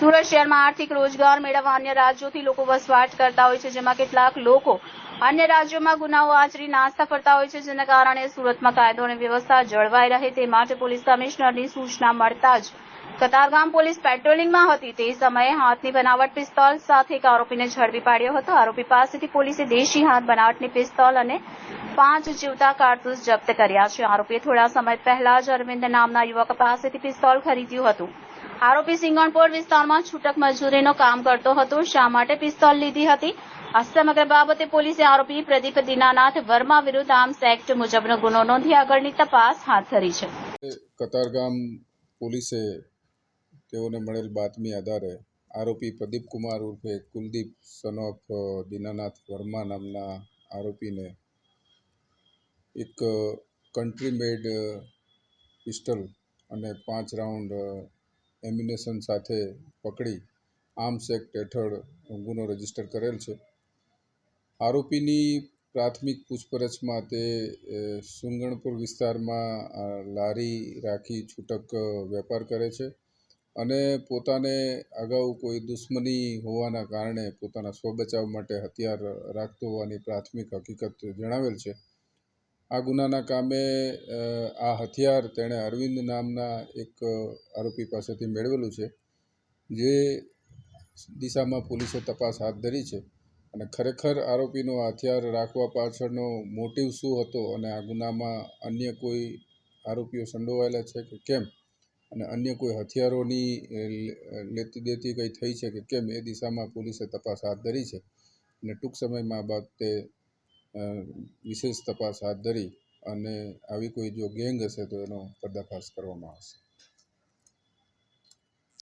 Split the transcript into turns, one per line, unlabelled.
સુરત શહેરમાં આર્થિક રોજગાર મેળવવા અન્ય રાજ્યોથી લોકો વસવાટ કરતા હોય છે, જેમાં કેટલાક લોકો અન્ય રાજ્યોમાં ગુનાઓ, આચરી નાસ્તા ફરતા હોય છે, જેના કારણે સુરતમાં કાયદો અને વ્યવસ્થા જળવાઈ રહે તે માટે પોલીસ કમિશનરની સૂચના મળતા જ કતારગામ પોલીસ પેટ્રોલિંગમાં હતી. તે સમયે હાથની બનાવટ પિસ્તોલ સાથે એક આરોપીને ઝડપી પાડ્યો હતો. આરોપી પાસેથી પોલીસે દેશી હાથ બનાવટની પિસ્તોલ અને પાંચ જીવતા કારતૂસ જપ્ત કર્યા છે. આરોપીએ થોડા સમય પહેલા જ અરવિંદ નામના યુવક પાસેથી પિસ્તોલ ખરીદ્યું હતું. આરોપી સિંગણપોર વિસ્તારમાં છૂટક મજૂરીનો કામ કરતો હતો. શા માટે પિસ્તોલ લીધી હતી? આ સમગ્ર બાબતે પોલીસે આરોપી પ્રદીપ દીનાનાથ વર્મા વિરુદ્ધ આર્મ્સ એક્ટ મુજબનો ગુનો નોંધી આગળની તપાસ હાથ ધરી છે.
કતારગામ પોલીસે તેઓને મળેલ બાતમી આધારે આરોપી પ્રદીપ કુમાર ઉર્ફે કુલદીપ સન ઓફ દીનાનાથ વર્મા નામના આરોપીને એક કન્ટ્રી મેડ પિસ્ટલ અને પાંચ રાઉન્ડ એમ્યુનેશન સાથે પકડી આર્મ્સ એક્ટ હેઠળ ગુનો રજિસ્ટર કરેલ છે. આરોપીની પ્રાથમિક પૂછપરછમાં તે સુંગણપુર વિસ્તારમાં લારી રાખી છૂટક વેપાર કરે છે અને પોતાને અગાઉ કોઈ દુશ્મની હોવાના કારણે પોતાના સ્વ બચાવ માટે હથિયાર રાખતો હોવાની પ્રાથમિક હકીકત જણાવેલ છે. આ ગુનાના કામે આ હથિયાર તેણે અરવિંદ નામના એક આરોપી પાસેથી મેળવેલું છે, જે દિશામાં પોલીસે તપાસ હાથ ધરી છે અને ખરેખર આરોપીનો હથિયાર રાખવા પાછળનો મોટિવ શું હતો અને આ ગુનામાં અન્ય કોઈ આરોપીઓ સંડોવાયેલા છે કે કેમ? અને અન્ય કોઈ હથિયારોની લેતી દેતી કંઈ થઈ છે કે કેમ? એ દિશામાં પોલીસે તપાસ હાથ ધરી છે અને ટૂંક સમયમાં આ બાબતે વિશેષ તપાસ હાથ ધરી અને આવી કોઈ જો ગેંગ હશે તો એનો પર્દાફાશ કરવામાં આવશે.